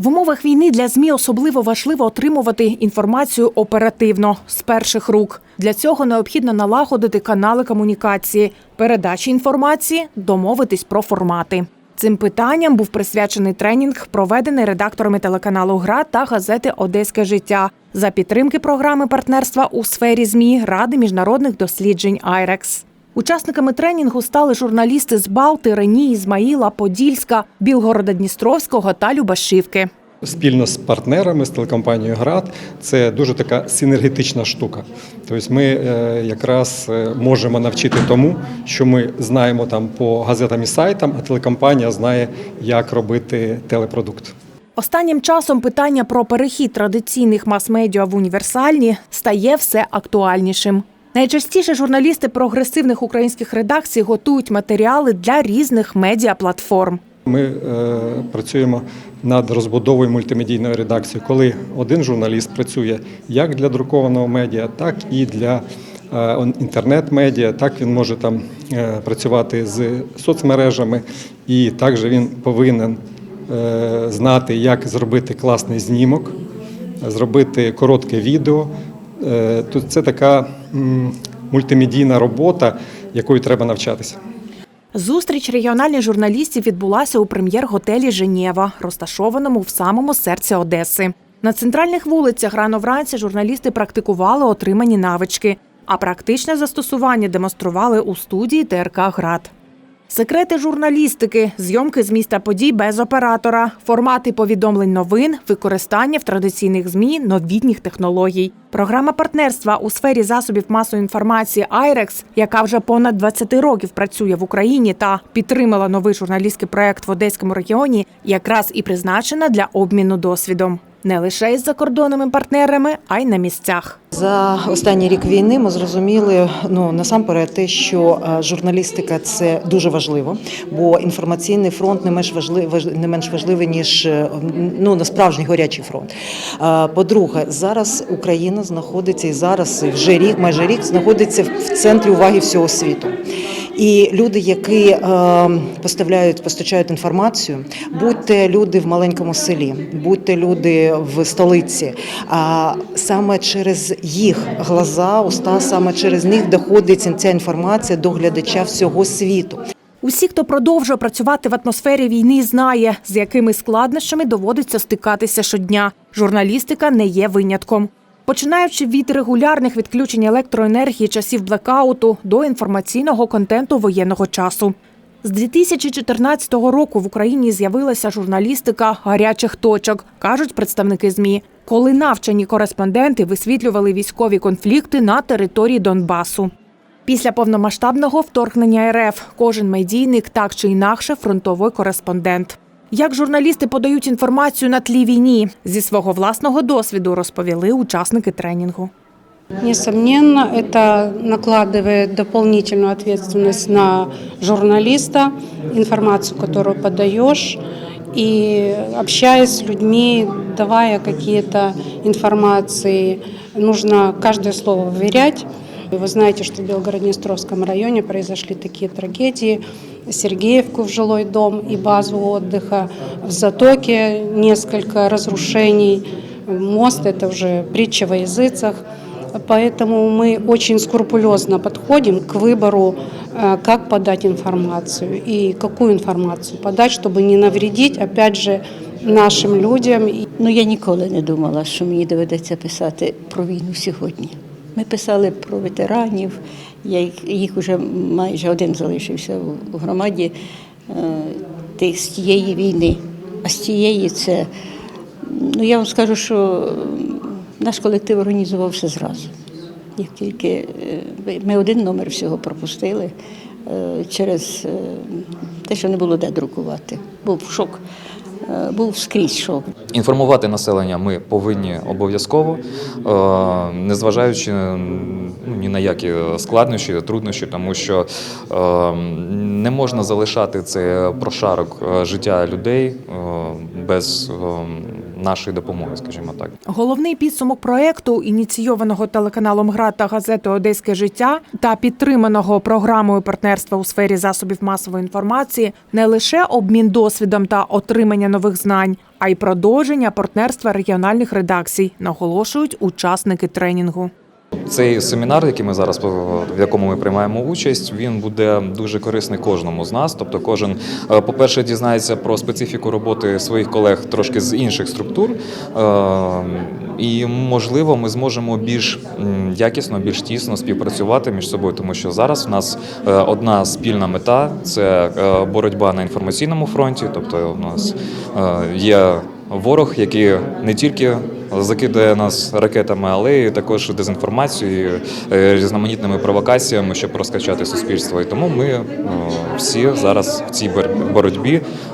В умовах війни для ЗМІ особливо важливо отримувати інформацію оперативно з перших рук. Для цього необхідно налагодити канали комунікації, передачі інформації, домовитись про формати. Цим питанням був присвячений тренінг, проведений редакторами телеканалу ГРА та газети Одеське життя за підтримки програми партнерства у сфері ЗМІ Ради міжнародних досліджень «Айрекс». Учасниками тренінгу стали журналісти з Балти, Рені, Ізмаїла, Подільська, Білгорода Дністровського та Любашівки. Спільно з партнерами, з телекомпанією ГРАД, це дуже така синергетична штука. Тобто ми е, якраз е, можемо навчити тому, що ми знаємо там по газетам і сайтам, а телекомпанія знає, як робити телепродукт. Останнім часом питання про перехід традиційних мас-медіа в універсальні стає все актуальнішим. Найчастіше журналісти прогресивних українських редакцій готують матеріали для різних медіаплатформ. Ми е, працюємо над розбудовою мультимедійної редакції, коли один журналіст працює як для друкованого медіа, так і для е, інтернет-медіа. Так він може там е, працювати з соцмережами, і також він повинен е, знати, як зробити класний знімок, зробити коротке відео. Е, Тут це така мультимедійна робота, якою треба навчатися. Зустріч регіональних журналістів відбулася у прем'єр-готелі Женєва, розташованому в самому серці Одеси. На центральних вулицях рано вранці журналісти практикували отримані навички, а практичне застосування демонстрували у студії ТРК Град. Секрети журналістики, зйомки з міста подій без оператора, формати повідомлень новин, використання в традиційних змі новітніх технологій. Програма партнерства у сфері засобів масової інформації «Айрекс», яка вже понад 20 років працює в Україні та підтримала новий журналістський проект в Одеському регіоні, якраз і призначена для обміну досвідом не лише із закордонними партнерами, а й на місцях. За останній рік війни ми зрозуміли ну насамперед те, що е, журналістика це дуже важливо, бо інформаційний фронт не менш важливий, не менш важливий ніж е, ну на справжній гарячий фронт. Е, По-друге, зараз Україна знаходиться і зараз вже рік, майже рік знаходиться в центрі уваги всього світу. І люди, які е, поставляють, постачають інформацію, будьте люди в маленькому селі, будьте люди в столиці. А саме через їх глаза, уста, саме через них доходить ця інформація до глядача всього світу. Усі, хто продовжує працювати в атмосфері війни, знає, з якими складнощами доводиться стикатися щодня. Журналістика не є винятком. Починаючи від регулярних відключень електроенергії часів блекауту до інформаційного контенту воєнного часу. З 2014 року в Україні з'явилася журналістика гарячих точок, кажуть представники ЗМІ, коли навчені кореспонденти висвітлювали військові конфлікти на території Донбасу. Після повномасштабного вторгнення РФ кожен медійник так чи інакше фронтовий кореспондент. Як журналісти подають інформацію на тлі війні зі свого власного досвіду, розповіли учасники тренінгу. Несомненно, это накладывает дополнительную ответственность на журналиста, информацию, которую подаешь, и общаясь с людьми, давая какие-то информации, нужно каждое слово выверять. Вы знаете, что в Белгород-Днестровском районе произошли такие трагедии. Сергеевку в жилой дом и базу отдыха. В Затоке несколько разрушений. Мост – это уже притча во языцах. Поэтому мы очень скрупулезно подходим к выбору, э, как подать информацию и какую информацию подать, чтобы не навредить, опять же, нашим людям. Ну я ніколи не думала, що мені доведеться писати про війну сьогодні. Ми писали про ветеранів, їх, вже майже один залишився у громаді е, з тієї війни. А з тієї це, ну я вам скажу, що наш колектив організувався зразу. Як тільки е, ми один номер всього пропустили е, через те, що не було де друкувати. Був шок, був скрізь що. Інформувати населення ми повинні обов'язково, е, незважаючи ну, ні на які складнощі, труднощі, тому що е, не можна залишати це прошарок е, життя людей е, без е, нашої допомоги, скажімо так. Головний підсумок проекту, ініційованого телеканалом «Гра» та газетою Одеське життя та підтриманого програмою партнерства у сфері засобів масової інформації, не лише обмін досвідом та отримання нових знань, а й продовження партнерства регіональних редакцій, наголошують учасники тренінгу. Цей семінар, який ми зараз в якому ми приймаємо участь, він буде дуже корисний кожному з нас. Тобто, кожен, е, по-перше, дізнається про специфіку роботи своїх колег трошки з інших структур, Е, і можливо, ми зможемо більш якісно, більш тісно співпрацювати між собою, тому що зараз в нас е, одна спільна мета це боротьба на інформаційному фронті. Тобто, у нас є ворог, який не тільки закидає нас ракетами, але й також дезінформацією, е, різноманітними провокаціями, щоб розкачати суспільство. І тому ми е, всі зараз в цій бор- боротьбі